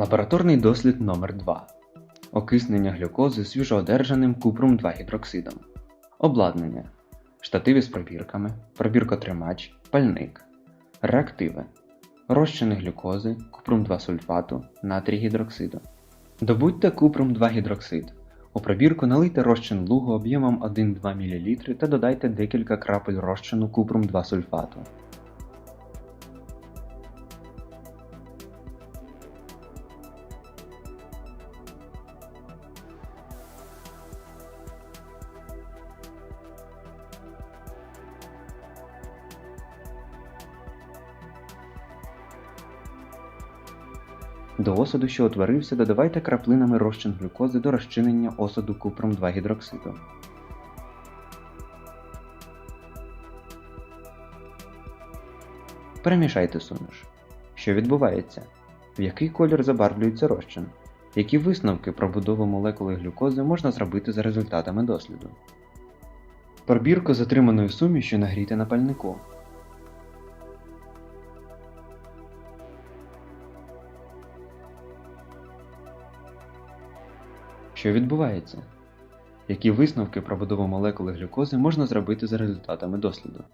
Лабораторний дослід номер 2 Окиснення глюкози свіжоодержаним купром 2 гідроксидом. Обладнання. Штативи з пробірками, пробіркотримач, пальник. Реактиви. Розчини глюкози, купром 2 сульфату, натрій гідроксиду. Добудьте купром 2 гідроксид. У пробірку налийте розчин лугу об'ємом 1-2 мл та додайте декілька крапель розчину купром 2 сульфату. До осаду, що утворився, додавайте краплинами розчин глюкози до розчинення осаду купром 2 гідроксиду. Перемішайте суміш. Що відбувається? В який колір забарвлюється розчин? Які висновки про будову молекули глюкози можна зробити за результатами досліду? Пробірку з отриманою сумішю нагрійте на пальнику. Що відбувається? Які висновки про будову молекули глюкози можна зробити за результатами досліду?